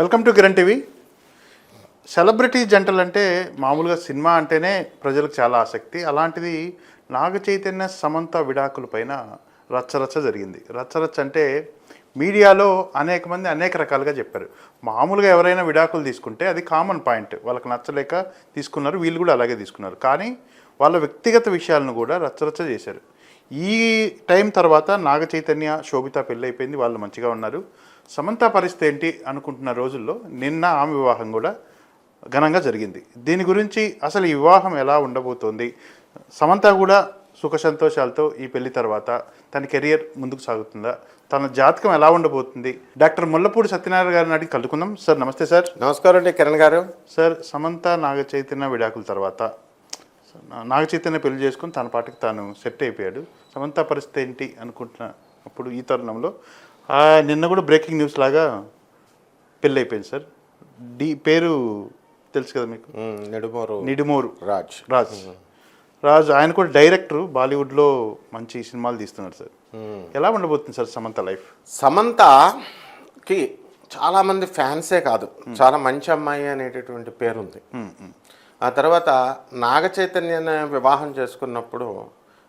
Welcome to Kiran TV. Celebrity జంటలు అంటే మామూలుగా సినిమా అంటేనే ప్రజలకు చాలా ఆసక్తి. అలాంటిది నాగ చైతన్య సమంత విడాకుల పైన రచ్చరచ్చ జరిగింది. రచ్చరచ్చ అంటే మీడియాలో అనేక మంది అనేక రకాలుగా చెప్పారు. మామూలుగా ఎవరైనా విడాకులు తీసుకుంటే అది కామన్ పాయింట్. వాళ్ళకి నచ్చలేక తీసుకున్నారు వీళ్ళు కూడా అలాగే తీసుకున్నారు. కానీ వాళ్ళ వ్యక్తిగత విషయాలను కూడా రచ్చరచ్చ చేశారు. ఈ టైం తర్వాత నాగ చైతన్య శోభిత పెళ్ళైపోయింది అయిపోయింది వాళ్ళు మంచిగా ఉన్నారు. సమంత పరిస్థితి ఏంటి అనుకుంటున్న రోజుల్లో నిన్న ఆమె వివాహం కూడా ఘనంగా జరిగింది. దీని గురించి అసలు ఈ వివాహం ఎలా ఉండబోతోంది? సమంత కూడా సుఖ సంతోషాలతో ఈ పెళ్ళి తర్వాత తన కెరియర్ ముందుకు సాగుతుందా? తన జాతకం ఎలా ఉండబోతుంది? డాక్టర్ ముల్లపూడి సత్యనారాయణ గారిని అడిగి కలుసుకుందాం సార్ నమస్తే సార్. నమస్కారం అండి కిరణ్ గారు. సార్ సమంత నాగ చైతన్య విడాకుల తర్వాత. నాగ చైతన్య పెళ్ళి చేసుకుని తన పాటికి తాను సెట్ అయిపోయాడు. సమంత పరిస్థితి ఏంటి అనుకుంటున్న అప్పుడు ఈ తరుణంలో నిన్న కూడా బ్రేకింగ్ న్యూస్ లాగా పెళ్ళి అయిపోయింది సార్. డి పేరు తెలుసు కదా మీకు? నెడుమూరు నిడుమూరు. రాజ్. రాజ్. రాజ్ ఆయన కూడా డైరెక్టర్ బాలీవుడ్లో మంచి సినిమాలు తీస్తున్నారు సార్. ఎలా ఉండబోతుంది సార్ సమంత లైఫ్? సమంతకి చాలా మంది ఫ్యాన్సే కాదు. చాలా మంచి అమ్మాయి అనేటటువంటి పేరుంది. ఆ తర్వాత నాగ చైతన్యని వివాహం చేసుకున్నప్పుడు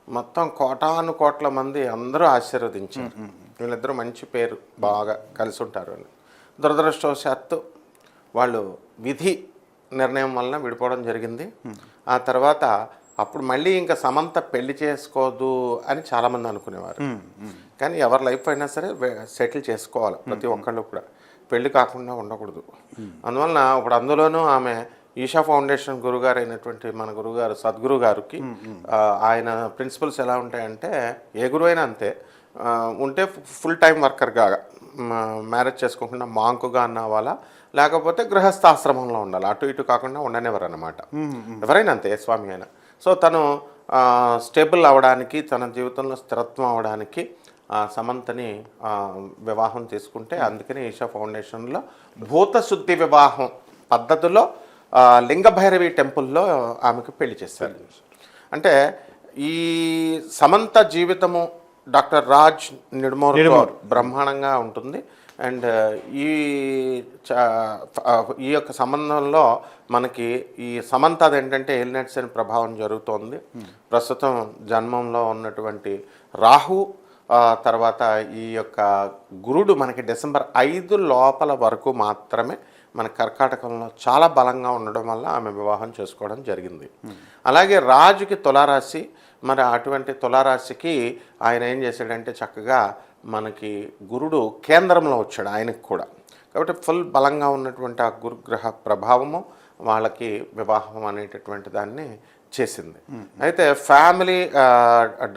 మొత్తం కోటాను కోట్ల మంది అందరూ ఆశీర్వదించారు. వీళ్ళిద్దరూ మంచి పేరు బాగా కలిసి ఉంటారు అని. దురదృష్టవశాత్తు వాళ్ళు విధి నిర్ణయం వలన విడిపోవడం జరిగింది. ఆ తర్వాత అప్పుడు మళ్ళీ ఇంకా సమంత పెళ్ళి చేసుకోదు అని చాలామంది అనుకునేవారు. కానీ ఎవరి లైఫ్ అయినా సరే సెటిల్ చేసుకోవాలి ప్రతి ఒక్కళ్ళు కూడా. పెళ్ళి కాకుండా ఉండకూడదు. అందువలన ఇప్పుడు అందులోనూ ఆమె ఈషా ఫౌండేషన్ గురుగారు అయినటువంటి మన గురుగారు సద్గురు గారికి ఆయన ప్రిన్సిపల్స్ ఎలా ఉంటాయంటే ఏ గురువు అయినా అంతే ఉంటే ఫుల్ టైం వర్కర్గా మ్యారేజ్ చేసుకోకుండా మాంకుగా అన్న వాళ్ళ లేకపోతే గృహస్థాశ్రమంలో ఉండాలి. అటు ఇటు కాకుండా ఉండనివ్వరు అనమాట ఎవరైనా అంతే స్వామి అయినా. సో తను స్టేబుల్ అవ్వడానికి తన జీవితంలో స్థిరత్వం అవ్వడానికి సమంతని వివాహం తీసుకుంటే అందుకని ఈషా ఫౌండేషన్లో భూత శుద్ధి వివాహం పద్ధతిలో ఆ, లింగ భైరవి టెంపుల్లో ఆమెకు పెళ్ళి చేశారు. అంటే ఈ సమంత జీవితము డాక్టర్ రాజ్ నిడుమోర్ బ్రహ్మాండంగా ఉంటుంది. అండ్ ఈ ఈ యొక్క సంబంధంలో మనకి ఈ సమంతది ఏంటంటే ఎలినెట్స్ అని ప్రభావం జరుగుతోంది. ప్రస్తుతం జన్మంలో ఉన్నటువంటి రాహు తర్వాత ఈ యొక్క గురుడు మనకి డిసెంబర్ ఐదు లోపల వరకు మాత్రమే మన కర్కాటకంలో చాలా బలంగా ఉండడం వల్ల ఆమె వివాహం చేసుకోవడం జరిగింది. అలాగే రాజుకి తులారాశి మరి అటువంటి తులారాశికి ఆయన ఏం చేశాడంటే చక్కగా మనకి గురుడు కేంద్రంలో వచ్చాడు ఆయనకు కూడా. కాబట్టి ఫుల్ బలంగా ఉన్నటువంటి ఆ గురుగ్రహ ప్రభావము వాళ్ళకి వివాహం అనేటటువంటి దాన్ని చేసింది. అయితే family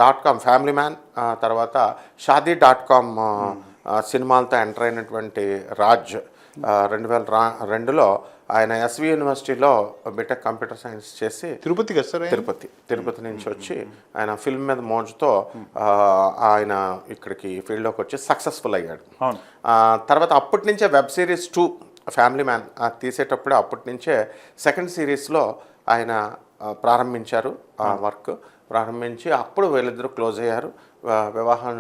dot com family man తర్వాత షాదీ డాట్ కామ్ సినిమాలతో ఎంటర్ అయినటువంటి రాజ్ రెండు వేల రా రెండులో ఆయన ఎస్వి యూనివర్సిటీలో బీటెక్ కంప్యూటర్ సైన్స్ చేసి తిరుపతి కదా సార్ ఆయన? తిరుపతి తిరుపతి నుంచి వచ్చి ఆయన ఫిల్మ్ మీద మోజుతో ఆయన ఇక్కడికి ఫీల్డ్లోకి వచ్చి సక్సెస్ఫుల్ అయ్యాడు. తర్వాత అప్పటి నుంచే web series two family man తీసేటప్పుడు అప్పటి నుంచే సెకండ్ సిరీస్లో ఆయన ప్రారంభించారు ఆ వర్క్ ప్రారంభించి అప్పుడు వీళ్ళిద్దరూ క్లోజ్ అయ్యారు. వివాహం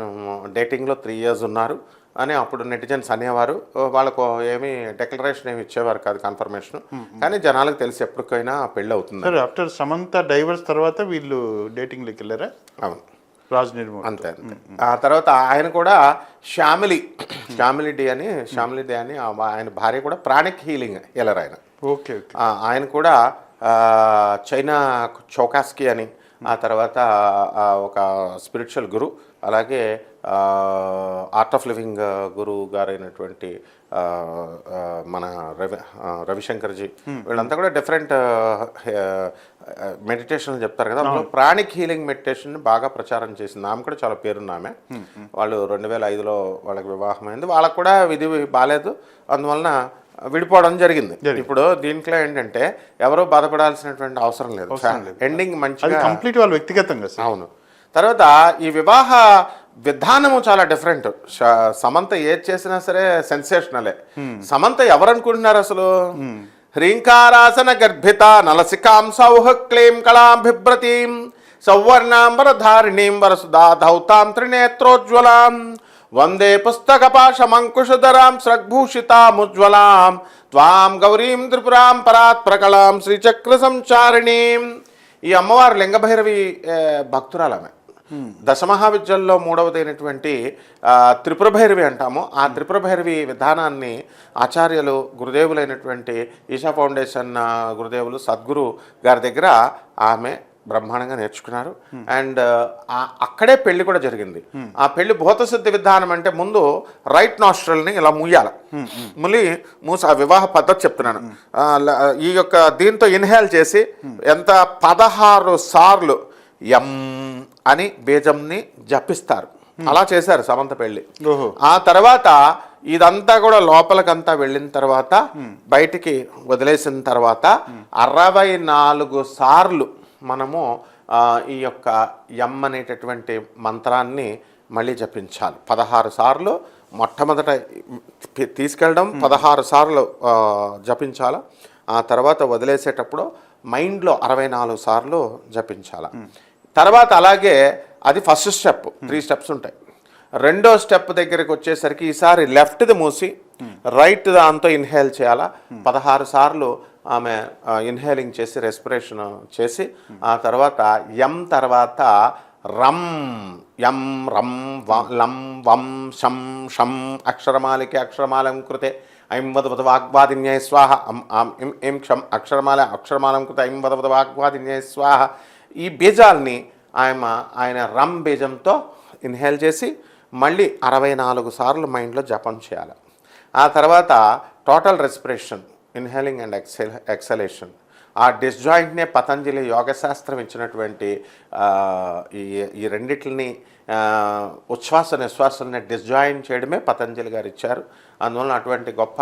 డేటింగ్లో త్రీ ఇయర్స్ ఉన్నారు. అని అప్పుడు నెటిజన్స్ అనేవారు. వాళ్ళకు ఏమీ డెక్లరేషన్ ఏమి ఇచ్చేవారు కాదు కన్ఫర్మేషన్ కానీ జనాలకు తెలిసి ఎప్పటికైనా పెళ్ళి అవుతుంది ఆఫ్టర్ సమంత డైవర్స్ తర్వాత వీళ్ళు డేటింగ్లోకి వెళ్ళారా? అవును. రాజ్ నిర్మూల్ అంతే అంతే. ఆ తర్వాత ఆయన కూడా శ్యామిలి శ్యామిలి డి అని శ్యామిలి డి అని ఆయన భార్య కూడా ప్రాణిక్ హీలింగ్ హీలర్ ఆయన. ఓకే ఆయన కూడా చైనా చౌకాస్కి అని ఆ తర్వాత ఒక స్పిరిచువల్ గురు అలాగే ఆర్ట్ ఆఫ్ లివింగ్ గురువు గారైనటువంటి మన రవి రవిశంకర్జీ. వీళ్ళంతా కూడా డిఫరెంట్ మెడిటేషన్ చెప్తారు కదా. అందులో ప్రాణిక్ హీలింగ్ మెడిటేషన్ బాగా ప్రచారం చేసింది. ఆమె కూడా చాలా పేరున్న ఆమె వాళ్ళు రెండు వేల ఐదులో వాళ్ళకి వివాహం అయింది వాళ్ళకు కూడా విధి బాగాలేదు అందువలన విడిపోవడం జరిగింది. ఇప్పుడు దీంట్లో ఏంటంటే ఎవరో బాధపడాల్సినటువంటి అవసరం లేదు. ఎండింగ్ మంచిగా కంప్లీట్ వాళ్ళ వ్యక్తిగతంగా అవును. తర్వాత ఈ వివాహ విధానము చాలా డిఫరెంట్ సమంత ఏది చేసినా సరే సెన్సేషనలే సమంత ఎవరనుకుంటున్నారు అసలు? హ్రీంకారాసన గర్భిత నలసికాం సౌహ క్లీం కళాం బిభ్రతీం సౌవర్ణాంబర ధారిణీం వరసుదా ధౌతాం త్రినేత్రోజ్వలాం వందే పుస్తకపాశమంకుశధరాం స్రగ్భూషితాముజ్వలాం త్వాం గౌరీం త్రిపురాం పరాత్ ప్రకళాం శ్రీచక్ర సంచారిణీం. ఈ అమ్మవారు లింగభైరవి భక్తురాలమే దశమహావిద్యల్లో మూడవదైనటువంటి త్రిపుర భైరవి అంటాము. ఆ త్రిపుర భైరవి విధానాన్ని ఆచార్యులు గురుదేవులైనటువంటి ఈశా ఫౌండేషన్ గురుదేవులు సద్గురు గారి దగ్గర ఆమె బ్రహ్మాండంగా నేర్చుకున్నారు. అండ్ అక్కడే పెళ్ళి కూడా జరిగింది. ఆ పెళ్ళి భూతసిద్ధి విధానం అంటే ముందు రైట్ నాస్ట్రల్ని ఇలా ముయ్యాలి ములి మూసి ఆ వివాహ పద్ధతి చెప్తున్నాను. ఈ యొక్క దీంతో ఇన్హేల్ చేసి ఎంత పదహారు సార్లు ఎం అని బీజంని జపిస్తారు. అలా చేశారు సమంత పెళ్ళి ఆ తర్వాత ఇదంతా కూడా లోపలికంతా వెళ్ళిన తర్వాత బయటికి వదిలేసిన తర్వాత అరవై నాలుగు సార్లు మనము ఈ యొక్క ఎం అనేటటువంటి మంత్రాన్ని మళ్ళీ జపించాలి. పదహారు సార్లు మొట్టమొదట తీసుకెళ్ళడం పదహారు సార్లు జపించాలి. ఆ తర్వాత వదిలేసేటప్పుడు మైండ్లో అరవై నాలుగు సార్లు జపించాలి. తర్వాత అలాగే అది ఫస్ట్ స్టెప్ త్రీ స్టెప్స్ ఉంటాయి. రెండో స్టెప్ దగ్గరికి వచ్చేసరికి ఈసారి లెఫ్ట్ది మూసి రైట్ దాంతో ఇన్హేల్ చేయాలా. పదహారు సార్లు ఆమె ఇన్హేలింగ్ చేసి రెస్పిరేషన్ చేసి ఆ తర్వాత ఎం తర్వాత రమ్ యం రం వ- లం వం శం షం అక్షరమాలికి అక్షరమాలం కృతే ఐం వద వద వాగ్వాదిన్యై స్వాహ అం ఆం ఇం ఇం క్షం అక్షరమాల అక్షరమాలం కృత ఐం వద వద వాగ్వాదిన్యై స్వాహ ఈ బీజాల్ని ఆయన ఆయన రమ్ బీజంతో ఇన్హేల్ చేసి మళ్ళీ అరవై నాలుగు సార్లు మైండ్లో జపం చేయాలి. ఆ తర్వాత total respiration inhaling and excel exhalation. ఆ డిస్జాయింట్నే పతంజలి యోగశాస్త్రం ఇచ్చినటువంటి ఈ ఈ రెండిటిని ఉచ్ఛ్వాస నిశ్వాసాలని డిస్జాయిన్ చేయడమే పతంజలి గారు ఇచ్చారు అందువలన అటువంటి గొప్ప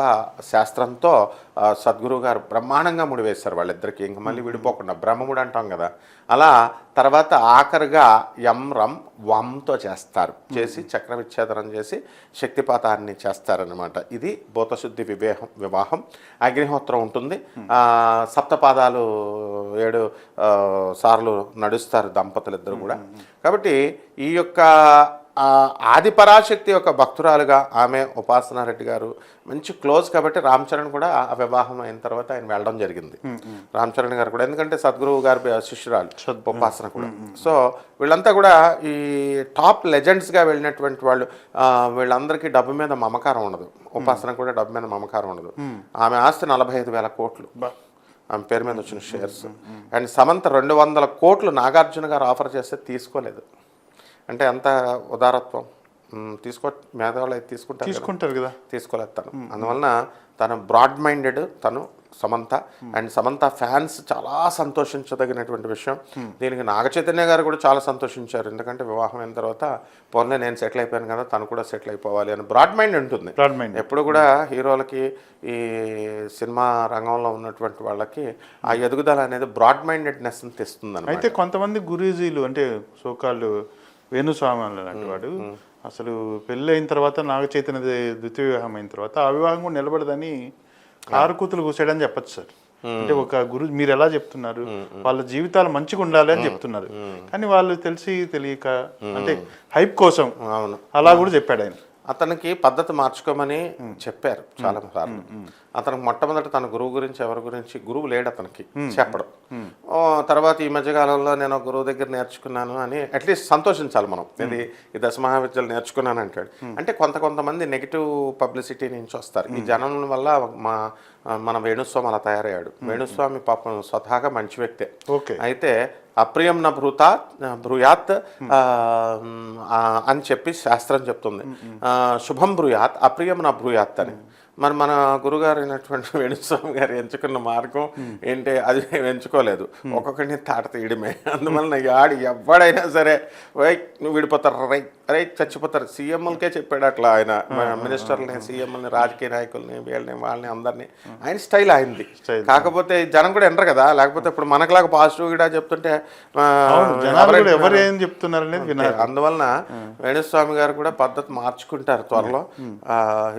శాస్త్రంతో ఆ, సద్గురు గారు బ్రహ్మాండంగా ముడివేశారు వాళ్ళిద్దరికి. ఇంక మళ్ళీ విడిపోకుండా బ్రహ్మముడు అంటాం కదా. అలా తర్వాత ఆఖరిగా యం రం వంతో చేస్తారు. చేసి చక్ర విచ్ఛేదనం చేసి శక్తిపాతాన్ని చేస్తారనమాట ఇది భూతశుద్ధి వివేహం వివాహం అగ్నిహోత్రం ఉంటుంది. సప్తపాదాలు ఏడు సార్లు నడుస్తారు దంపతులు ఇద్దరు కూడా. కాబట్టి ఈ యొక్క ఆ, ఆది పరాశక్తి యొక్క భక్తురాలుగా ఆమె ఉపాసన రెడ్డి గారు మంచి క్లోజ్ కాబట్టి రామ్ చరణ్ కూడా ఆ వివాహం అయిన తర్వాత ఆయన వెళ్ళడం జరిగింది. రామ్ చరణ్ గారు కూడా. ఎందుకంటే సద్గురువు గారి శిష్యురాలు ఉపాసన కూడా. సో వీళ్ళంతా కూడా ఈ టాప్ లెజెండ్స్గా వెళ్ళినటువంటి వాళ్ళు వీళ్ళందరికీ డబ్బు మీద మమకారం ఉండదు. ఉపాసన కూడా డబ్బు మీద మమకారం ఉండదు. ఆమె ఆస్తి నలభై ఐదు వేల కోట్లు. ఆమె పేరు మీద వచ్చిన షేర్స్. అండ్ సమంత రెండు వందల కోట్లు నాగార్జున గారు ఆఫర్ చేస్తే తీసుకోలేదు. అంటే ఎంత ఉదారత్వం. తీసుకో మేధావులు అయితే తీసుకుంటారు. తీసుకుంటారు కదా. తీసుకోలేదు తను అందువలన తను బ్రాడ్ మైండెడ్ తను సమంత. అండ్ సమంత ఫ్యాన్స్ చాలా సంతోషించదగినటువంటి విషయం. దీనికి నాగ చైతన్య గారు కూడా చాలా సంతోషించారు. ఎందుకంటే వివాహం అయిన తర్వాత పోన్లే నేను సెటిల్ అయిపోయాను కదా తను కూడా సెటిల్ అయిపోవాలి అని బ్రాడ్ మైండ్ ఉంటుంది. బ్రాడ్ మైండ్ ఎప్పుడు కూడా హీరోలకి ఈ సినిమా రంగంలో ఉన్నటువంటి వాళ్ళకి ఆ ఎదుగుదల అనేది బ్రాడ్ మైండెడ్నెస్ తెస్తుంది అయితే కొంతమంది గురూజీలు అంటే సోకాళ్ళు వేణుస్వామి లాంటి వాడు. అసలు పెళ్ళి అయిన తర్వాత నాగ చైతన్య ద్వితీయ వివాహం అయిన తర్వాత ఆ వివాహం కూడా నిలబడదని కారు కూతులు కూసాడని చెప్పచ్చు సార్. అంటే ఒక గురు మీరు ఎలా చెప్తున్నారు? వాళ్ళ జీవితాలు మంచిగా ఉండాలి అని చెప్తున్నారు. కానీ వాళ్ళు తెలిసి తెలియక అంటే హైప్ కోసం అలా కూడా చెప్పాడు ఆయన. అతనికి పద్ధతి మార్చుకోమని చెప్పారు చాలా సార్లు. అతనికి మొట్టమొదట తన గురువు గురించి ఎవరి గురించి గురువు లేడు అతనికి చెప్పడం. తర్వాత ఈ మధ్యకాలంలో నేను గురువు దగ్గర నేర్చుకున్నాను అని అట్లీస్ట్ సంతోషించాలి మనం. ఇది ఈ దశ మహావిద్యలు నేర్చుకున్నాను అంటాడు. అంటే కొంత కొంతమంది నెగిటివ్ పబ్లిసిటీ నుంచి వస్తారు. ఈ జనం వల్ల మా మన వేణుస్వామి అలా తయారయ్యాడు. వేణుస్వామి పాపం స్వతహాగా మంచి వ్యక్తే. ఓకే. అయితే అప్రియం నా భృతా ఆ, అని చెప్పి శాస్త్రం చెప్తుంది. శుభం భ్రూయాత్ అప్రియం నా భ్రూయాత్ అని. మరి మన గురుగారు అయినటువంటి వేణుస్వామి గారు ఎంచుకున్న మార్గం ఏంటి? అది మేము ఎంచుకోలేదు. ఒక్కొక్కడిని తాట తీయడమే. అందువలన ఆడు ఎవడైనా సరే వై నువ్వు విడిపోతారు రై? రై చచ్చిపోతారు. సీఎంలకే చెప్పాడు అట్లా ఆయన. మినిస్టర్ని సీఎంని రాజకీయ నాయకుల్ని వీళ్ళని వాళ్ళని అందరినీ. ఆయన స్టైల్ అయింది Style. కాకపోతే జనం కూడా ఎండరు కదా. లేకపోతే ఇప్పుడు మనకులాగా పాజిటివ్ కూడా చెప్తుంటే ఎవరు ఏం చెప్తున్నారు అనేది అందువలన వేణుస్వామి గారు కూడా పద్ధతి మార్చుకుంటారు త్వరలో.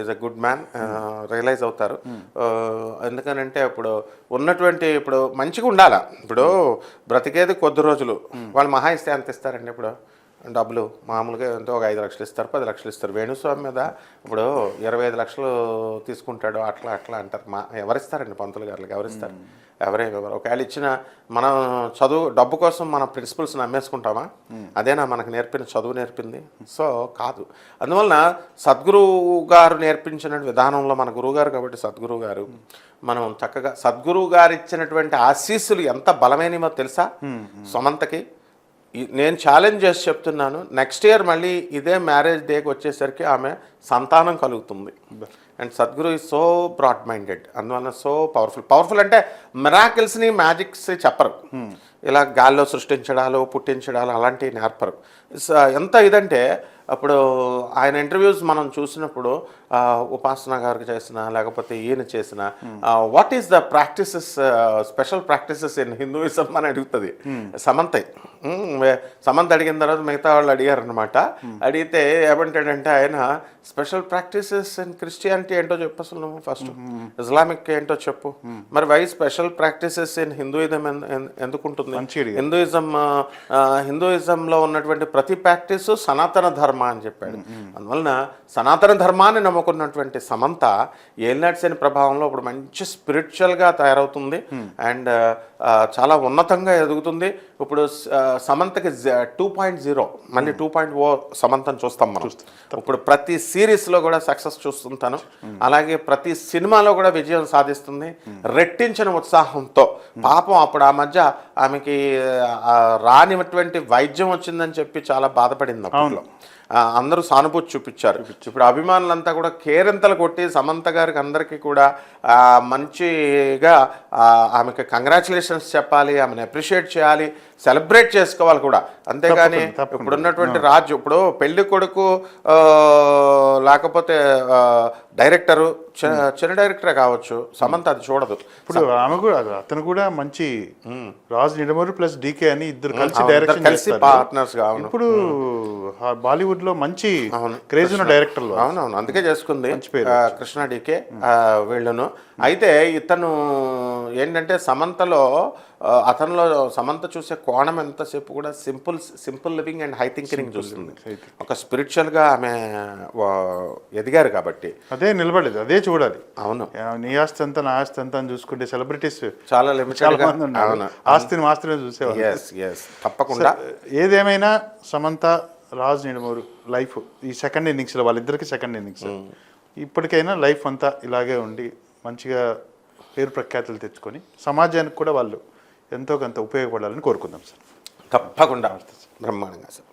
Is a good man realise అవుతారు. ఎందుకనంటే ఇప్పుడు ఉన్నటువంటి ఇప్పుడు మంచిగా ఉండాలా? ఇప్పుడు బ్రతికేది కొద్ది రోజులు. వాళ్ళు మహా ఇస్తే ఎంత ఇస్తారండి ఇప్పుడు. డబ్బులు మామూలుగా ఎంతో ఒక ఐదు లక్షలు ఇస్తారు పది లక్షలు ఇస్తారు. వేణుస్వామి మీద ఇప్పుడు ఇరవై ఐదు లక్షలు తీసుకుంటాడు అట్లా అట్లా అంటారు. మా ఎవరిస్తారండి పంతులు గారులకు ఎవరిస్తారు ఎవరే ఎవరు? ఒకవేళ ఇచ్చిన మనం చదువు డబ్బు కోసం మన ప్రిన్సిపల్స్ నమ్మేసుకుంటామా? అదేనా మనకు నేర్పిన చదువు నేర్పింది? సో కాదు. అందువలన సద్గురువు గారు నేర్పించిన విధానంలో మన గురువు గారు కాబట్టి సద్గురువు గారు మనం చక్కగా సద్గురువు గారు ఇచ్చినటువంటి ఆశీస్సులు ఎంత బలమైనవో తెలుసా? సమంతకి నేను ఛాలెంజ్ చేసి చెప్తున్నాను. నెక్స్ట్ ఇయర్ మళ్ళీ ఇదే మ్యారేజ్ డేకి వచ్చేసరికి ఆమె సంతానం కలుగుతుంది. And Sadhguru is so broad minded అందువలన సో పవర్ఫుల్ పవర్ఫుల్ అంటే మిరాకిల్స్ని మ్యాజిక్స్ చెప్పరు. Hmm. ఇలా గాల్లో సృష్టించడాలు పుట్టించడాలు అలాంటివి నేర్పరు. ఎంత ఇదంటే అప్పుడు ఆయన ఇంటర్వ్యూస్ మనం చూసినప్పుడు ఉపాసన గారికి చేసిన లేకపోతే ఈయన చేసిన what is the practices special practices in Hinduism అని అడుగుతుంది. సమంత. ఉమ్, వే- సమంత అడిగిన తర్వాత మిగతా వాళ్ళు అడిగారు అనమాట అడిగితే ఏమంటాడంటే ఆయన స్పెషల్ ప్రాక్టీసెస్ ఇన్ క్రిస్టియానిటీ ఏంటో చెప్పు అసలు నువ్వు ఫస్ట్ ఇస్లామిక్ ఏంటో చెప్పు. మరి why special practices in Hinduism ఎందుకు అడిగారు. హిందూయిజం హిందూయిజంలో ఉన్నటువంటి ప్రతి ప్రాక్టీస్ సనాతన ధర్మ అని చెప్పాడు. అందువలన సనాతన ధర్మాన్ని నమ్ముకున్నటువంటి సమంత ఏలినాటి ప్రభావంలో ఇప్పుడు మంచి స్పిరిచువల్గా తయారవుతుంది. అండ్ చాలా ఉన్నతంగా ఎదుగుతుంది. ఇప్పుడు సమంతకి టూ పాయింట్ జీరో మళ్ళీ టూ పాయింట్ ఓ సమంతను చూస్తాం మనం. ఇప్పుడు ప్రతి సిరీస్లో కూడా సక్సెస్ చూస్తుంటాను. అలాగే ప్రతి సినిమాలో కూడా విజయం సాధిస్తుంది. రెట్టించిన ఉత్సాహంతో. పాపం అప్పుడు ఆ మధ్య ఆమెకి ఆ, రానిటువంటి వైద్యం వచ్చిందని చెప్పి చాలా బాధపడింది అప్పట్లో. అందరూ సానుభూతి చూపించారు. ఇప్పుడు అభిమానులంతా కూడా కేరింతలు కొట్టి సమంత గారికి అందరికీ కూడా మంచిగా ఆమెకి కంగ్రాచులేషన్స్ చెప్పాలి ఆమెను అప్రిషియేట్ చేయాలి సెలబ్రేట్ చేసుకోవాలి కూడా. అంతేగాని తప్పకుండా, తప్పకుండా. ఇప్పుడు ఉన్నటువంటి రాజు ఇప్పుడు పెళ్ళి కొడుకు లేకపోతే డైరెక్టరు చిన్న డైరెక్టరే కావచ్చు. సమంత అది చూడదు. ఇప్పుడు ఆమె కూడా అతను కూడా మంచి రాజు నిడమూరి ప్లస్ డీకే అని ఇద్దరు కలిసి డైరెక్షన్ కలిసి అవును. ఇప్పుడు బాలీవుడ్లో మంచి క్రేజ్ ఉన్న డైరెక్టర్లు అవునవును అందుకే చేసుకుంది. కృష్ణ డీకే వీళ్ళను. అయితే ఇతను ఏంటంటే సమంతలో అతనిలో సమంత చూసే కోణం ఎంతసేపు కూడా simple simple living and high thinking చూస్తుంది. ఒక spiritual గా ఆమె ఎదిగారు కాబట్టి. అదే నిలబడలేదు అదే చూడాలి. అవును. నీ ఆస్తి ఎంత నా ఆస్తి ఎంత అని చూసుకుంటే సెలబ్రిటీస్ చాలా అవును. ఆస్తిని మాస్తిని చూసేవాళ్ళు. తప్పకుండా. ఏదేమైనా సమంత రాజ్ నిడమూరు లైఫ్ ఈ సెకండ్ ఇన్నింగ్స్లో వాళ్ళిద్దరికి సెకండ్ ఇన్నింగ్స్. ఇప్పటికైనా లైఫ్ అంతా ఇలాగే ఉండి మంచిగా పేరు ప్రఖ్యాతులు తెచ్చుకొని సమాజానికి కూడా వాళ్ళు ఎంతో కొంత ఉపయోగపడాలని కోరుకుందాం సార్. తప్పకుండా బ్రహ్మాండంగా సార్.